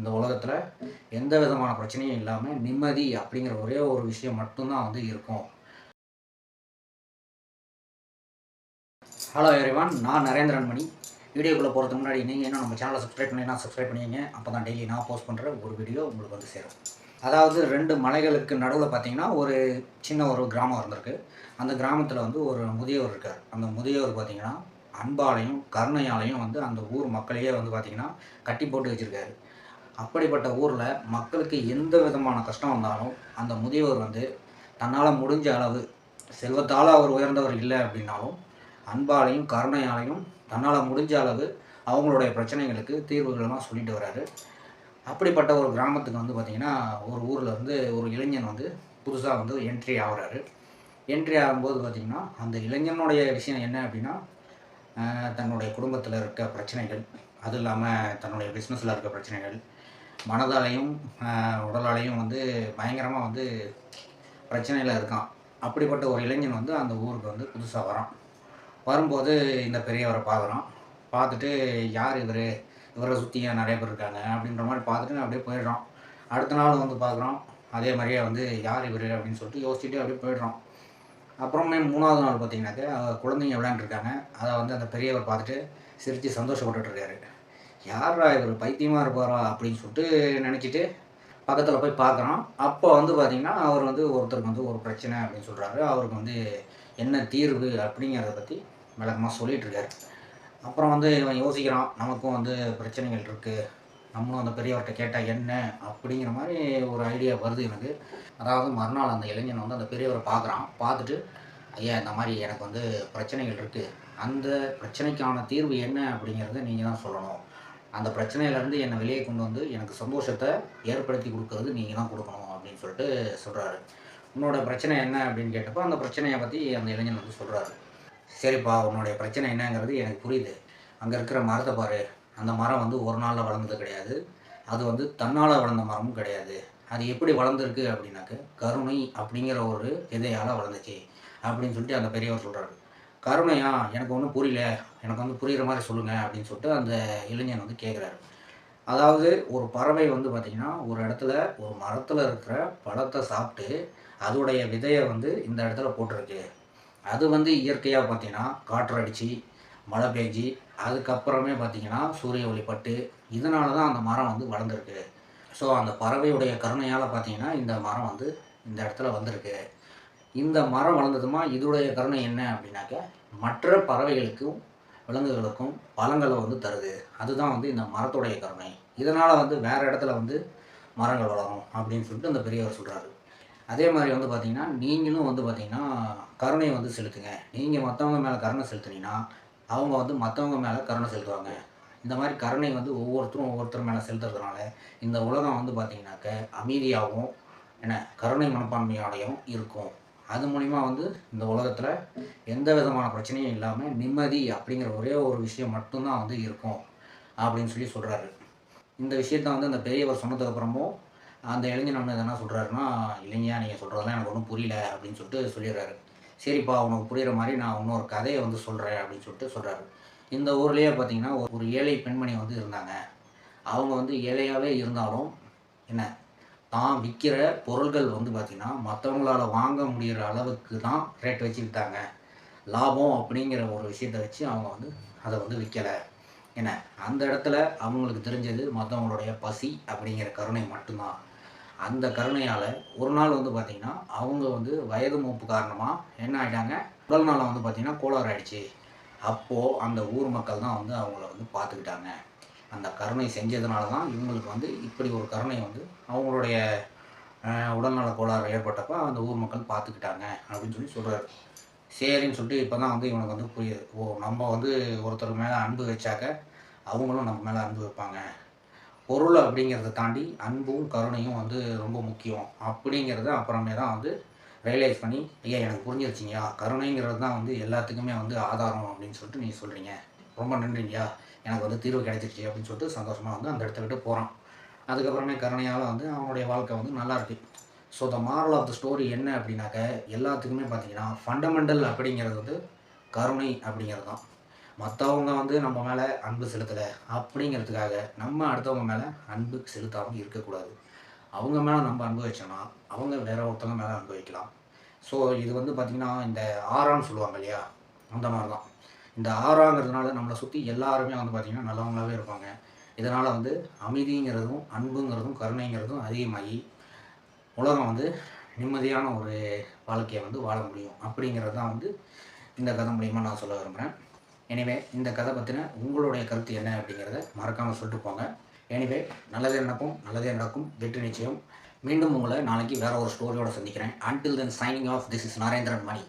இந்த உலகத்தில் எந்த விதமான பிரச்சனையும் இல்லாமல் நிம்மதி அப்படிங்கிற ஒரே ஒரு விஷயம் மட்டும்தான் வந்து இருக்கும். ஹலோ எவ்ரிவான் நான் நரேந்திரன் மணி வீடியோக்குள்ளே போகிறதுக்கு முன்னாடி நீங்கள் இன்னும் நம்ம சேனலை சப்ஸ்கிரைப் பண்ணினா சப்ஸ்கிரைப் பண்ணிங்க அப்போ தான் டெய்லி நான் போஸ்ட் பண்ணுற ஒரு வீடியோ உங்களுக்கு வந்து சேரும். அதாவது ரெண்டு மலைகளுக்கு நடுவில் பார்த்தீங்கன்னா ஒரு சின்ன ஒரு கிராமம் இருந்திருக்கு. அந்த கிராமத்தில் வந்து ஒரு முதியவர் இருக்கார். அந்த முதியவர் பார்த்திங்கன்னா அன்பாலையும் கருணையாலையும் வந்து அந்த ஊர் மக்களையே வந்து பார்த்திங்கன்னா கட்டி போட்டு வச்சுருக்காரு. அப்படிப்பட்ட ஊரில் மக்களுக்கு எந்த விதமான கஷ்டம் வந்தாலும் அந்த முதியவர் வந்து தன்னால் முடிஞ்ச அளவு செல்வத்தால் அவர் உயர்ந்தவர் இல்லை அப்படின்னாலும் அன்பாலையும் கருணையாலையும் தன்னால் முடிஞ்ச அளவு அவங்களுடைய பிரச்சனைகளுக்கு தீர்வுகளெல்லாம் சொல்லிட்டு வர்றாரு அப்படிப்பட்ட ஒரு கிராமத்துக்கு வந்து பார்த்திங்கன்னா ஒரு ஊரில் வந்து ஒரு இளைஞன் வந்து புதுசாக வந்து என்ட்ரி ஆகுறாரு. என்ட்ரி ஆகும்போது பார்த்திங்கன்னா அந்த இளைஞனுடைய விஷயம் என்ன அப்படின்னா தன்னுடைய குடும்பத்தில் இருக்க பிரச்சனைகள் அது இல்லாமல் தன்னுடைய பிஸ்னஸில் இருக்க பிரச்சனைகள் மனதாலையும் உடலாலையும் வந்து பயங்கரமாக வந்து பிரச்சனையில் இருக்கான். அப்படிப்பட்ட ஒரு இளைஞன் வந்து அந்த ஊருக்கு வந்து புதுசாக வரான். வரும்போது இந்த பெரியவரை பார்க்குறான். பார்த்துட்டு யார் இவர்? இவரை சுற்றி நிறைய பேர் இருக்காங்க? அப்படின்ற மாதிரி பார்த்துட்டு அப்படியே போயிடுறோம் அடுத்த நாள் வந்து பார்க்குறோம் அதே மாதிரியே வந்து யார் இவர்? அப்படின்னு சொல்லிட்டு யோசிச்சுட்டு அப்படியே போயிடுறோம் அப்புறமே மூணாவது நாள் பார்த்தீங்கன்னாக்க குழந்தைங்க விளையாண்டுருக்காங்க அதை வந்து அந்த பெரியவர் பார்த்துட்டு சிரித்து சந்தோஷப்பட்டுருக்காரு யாரா இவர் பைத்தியமாக இருப்பாரா அப்படின்னு சொல்லிட்டு நினச்சிட்டு பக்கத்தில் போய் பார்க்குறோம் அப்போ வந்து பார்த்திங்கன்னா அவர் வந்து ஒருத்தருக்கு வந்து ஒரு பிரச்சனை அப்படின்னு சொல்கிறாரு அவருக்கு வந்து என்ன தீர்வு அப்படிங்கிறத பற்றி விளக்கமாக சொல்லிட்டு அப்புறம் வந்து இவன் யோசிக்கிறான் நமக்கும் வந்து பிரச்சனைகள் இருக்குது நம்மளும் அந்த பெரியவர்கிட்ட கேட்டால் என்ன அப்படிங்கிற மாதிரி ஒரு ஐடியா வருது எனக்கு. அதாவது மறுநாள் அந்த இளைஞன் வந்து அந்த பெரியவரை பார்க்குறான். பார்த்துட்டு ஐயா இந்த மாதிரி எனக்கு வந்து பிரச்சனைகள் இருக்குது அந்த பிரச்சனைக்கான தீர்வு என்ன அப்படிங்கிறத நீங்கள் தான் சொல்லணும். அந்த பிரச்சனையிலேருந்து என்னை வெளியே கொண்டு வந்து எனக்கு சந்தோஷத்தை ஏற்படுத்தி கொடுக்கறது நீங்கள் தான் கொடுக்கணும் அப்படின்னு சொல்லிட்டு சொல்கிறாரு உன்னோட பிரச்சனை என்ன அப்படின்னு கேட்டப்போ அந்த பிரச்சனையை பற்றி அந்த இளைஞன் வந்து சொல்கிறாரு சரிப்பா உன்னுடைய பிரச்சனை என்னங்கிறது எனக்கு புரியுது. அங்கே இருக்கிற மரத்தை பாரு. அந்த மரம் வந்து ஒரு நாளில் வளர்ந்தது கிடையாது. அது வந்து தன்னால் வளர்ந்த மரமும் கிடையாது. அது எப்படி வளர்ந்துருக்கு அப்படின்னாக்க கருணை அப்படிங்கிற ஒரு விதையால் வளர்ந்துச்சு அப்படின்னு சொல்லிட்டு அந்த பெரியவர் சொல்கிறாரு கருணையா? எனக்கு ஒன்றும் புரியல. எனக்கு வந்து புரிகிற மாதிரி சொல்லுங்கள் அப்படின்னு சொல்லிட்டு அந்த இளைஞன் வந்து கேட்குறாரு அதாவது ஒரு பறவை வந்து பார்த்திங்கன்னா ஒரு இடத்துல ஒரு மரத்தில் இருக்கிற பழத்தை சாப்பிட்டு அதோடைய விதையை வந்து இந்த இடத்துல போட்டிருக்கு. அது வந்து இயற்கையாக பார்த்தீங்கன்னா காற்றடிச்சு மழை பெஞ்சு அதுக்கப்புறமே பார்த்திங்கன்னா சூரிய ஒளிப்பட்டு இதனால தான் அந்த மரம் வந்து வளர்ந்துருக்கு. ஸோ அந்த பறவையுடைய கருணையால் பார்த்தீங்கன்னா இந்த மரம் வந்து இந்த இடத்துல வந்திருக்கு. இந்த மரம் வளர்ந்ததுமா இதோடைய கருணை என்ன அப்படின்னாக்க மற்ற பறவைகளுக்கும் விலங்குகளுக்கும் பழங்களை வந்து தருது. அதுதான் வந்து இந்த மரத்துடைய கருணை. இதனால் வந்து வேறு இடத்துல வந்து மரங்கள் வளரும் அப்படின்னு சொல்லிட்டு அந்த பெரியவர் சொல்கிறாரு அதே மாதிரி வந்து பார்த்திங்கன்னா நீங்களும் வந்து பார்த்திங்கன்னா கருணை வந்து செலுத்துங்க. நீங்கள் மற்றவங்க மேலே கருணை செலுத்துனீங்கன்னா அவங்க வந்து மற்றவங்க மேலே கருணை செலுத்துவாங்க. இந்த மாதிரி கருணை வந்து ஒவ்வொருத்தரும் ஒவ்வொருத்தரும் மேலே செலுத்துறதுனால இந்த உலகம் வந்து பார்த்திங்கனாக்க அமைதியாகவும் என்ன கருணை மனப்பான்மையோடையும் இருக்கும். அது மூலிமா வந்து இந்த உலகத்தில் எந்த விதமான பிரச்சனையும் இல்லாமல் நிம்மதி அப்படிங்கிற ஒரே ஒரு விஷயம் மட்டும்தான் வந்து இருக்கும் அப்படின்னு சொல்லி சொல்கிறாரு இந்த விஷயத்த வந்து அந்த பெரியவர் சொன்னதுக்கப்புறமும் அந்த இளைஞன் வந்து என்ன சொல்கிறாருன்னா இல்லைங்கயா நீங்கள் சொல்கிறதெல்லாம் எனக்கு ஒன்றும் புரியல அப்படின்னு சொல்லிட்டு சொல்லிடுறாரு. சரிப்பா உனக்கு புரிகிற மாதிரி நான் இன்னொரு கதையை வந்து சொல்கிறேன் அப்படின்னு சொல்லிட்டு சொல்கிறாரு இந்த ஊர்லேயே பார்த்தீங்கன்னா ஒரு ஏழை பெண்மணி வந்து இருந்தாங்க. அவங்க வந்து ஏழையாகவே இருந்தாலும் என்ன தான் விற்கிற பொருள்கள் வந்து பார்த்திங்கன்னா மற்றவங்களால் வாங்க முடிகிற அளவுக்கு தான் ரேட் வச்சு விற்றாங்க லாபம் அப்படிங்கிற ஒரு விஷயத்தை வச்சு அவங்க வந்து அதை வந்து விற்கலை என்ன? அந்த இடத்துல அவங்களுக்கு தெரிஞ்சது மற்றவங்களுடைய பசி அப்படிங்கிற கருணை மட்டும்தான். அந்த கருணையால் ஒரு நாள் வந்து பார்த்திங்கன்னா அவங்க வந்து வயது மூப்பு காரணமாக என்ன ஆகிட்டாங்க உடல் நாளாக வந்து பார்த்திங்கன்னா கோளாறு ஆயிடுச்சு. அப்போது அந்த ஊர் மக்கள் தான் வந்து அவங்கள வந்து பார்த்துக்கிட்டாங்க. அந்த கருணை செஞ்சதுனால தான் இவங்களுக்கு வந்து இப்படி ஒரு கருணை வந்து அவங்களுடைய உடல்நல கோளாறு ஏற்பட்டப்போ அந்த ஊர் மக்கள் பார்த்துக்கிட்டாங்க அப்படின்னு சொல்லி சொல்கிறாரு சரின்னு சொல்லிட்டு இப்போ தான் வந்து இவனுக்கு வந்து புரியுது. ஓ நம்ம வந்து ஒருத்தர் மேலே அன்பு வச்சாக்க அவங்களும் நம்ம மேலே அன்பு வைப்பாங்க. பொருள் அப்படிங்கிறத தாண்டி அன்பும் கருணையும் வந்து ரொம்ப முக்கியம். அப்படிங்கிறத அப்புறமே தான் வந்து ரியலைஸ் பண்ணி ஐயா எனக்கு புரிஞ்சிருச்சிங்கய்யா. கருணைங்கிறது தான் வந்து எல்லாத்துக்குமே வந்து ஆதாரம் அப்படின்னு சொல்லிட்டு நீங்கள் சொல்கிறீங்க ரொம்ப நன்றிங்கய்யா. எனக்கு வந்து தீர்வு கிடைச்சிருச்சு அப்படின்னு சொல்லிட்டு சந்தோஷமாக வந்து அந்த இடத்த விட்டு போகிறான் அதுக்கப்புறமே கருணையால் வந்து அவனுடைய வாழ்க்கை வந்து நல்லாயிருக்கு so the moral of the story என்ன அப்படின்னாக்க எல்லாத்துக்குமே பார்த்தீங்கன்னா ஃபண்டமெண்டல் அப்படிங்கிறது வந்து கருணை அப்படிங்கிறது தான். மற்றவங்க வந்து நம்ம மேலே அன்பு செலுத்தலை அப்படிங்கிறதுக்காக நம்ம அடுத்தவங்க மேலே அன்பு செலுத்தாமல் இருக்கக்கூடாது. அவங்க மேலே நம்ம அன்பு வச்சோம்னா அவங்க வேற ஒருத்தவங்க மேலே அன்பு வைக்கலாம். ஸோ இது வந்து பார்த்திங்கன்னா இந்த ஆறான்னு சொல்லுவாங்க இல்லையா? அந்த மாதிரி தான் இந்த ஆறாங்கிறதுனால நம்மளை சுற்றி எல்லாருமே வந்து பார்த்திங்கன்னா நல்லவங்களாகவே இருப்பாங்க. இதனால் வந்து அமைதிங்கிறதும் அன்புங்கிறதும் கருணைங்கிறதும் அதிகமாகி உலகம் வந்து நிம்மதியான ஒரு வாழ்க்கையை வந்து வாழ முடியும். அப்படிங்கிறது தான் வந்து இந்த கதை மூலிமா நான் சொல்ல விரும்புகிறேன் எனிவே இந்த கதை பற்றின உங்களுடைய கருத்து என்ன அப்படிங்கிறத மறக்காமல் சொல்லிட்டு போங்க. எனிவே நல்லதே நடக்கும் நல்லதே நடக்கும். வெற்றி நிச்சயம். மீண்டும் உங்களை நாளைக்கு வேற ஒரு ஸ்டோரியோட சந்திக்கிறேன். Until then signing off this is Narendran Mani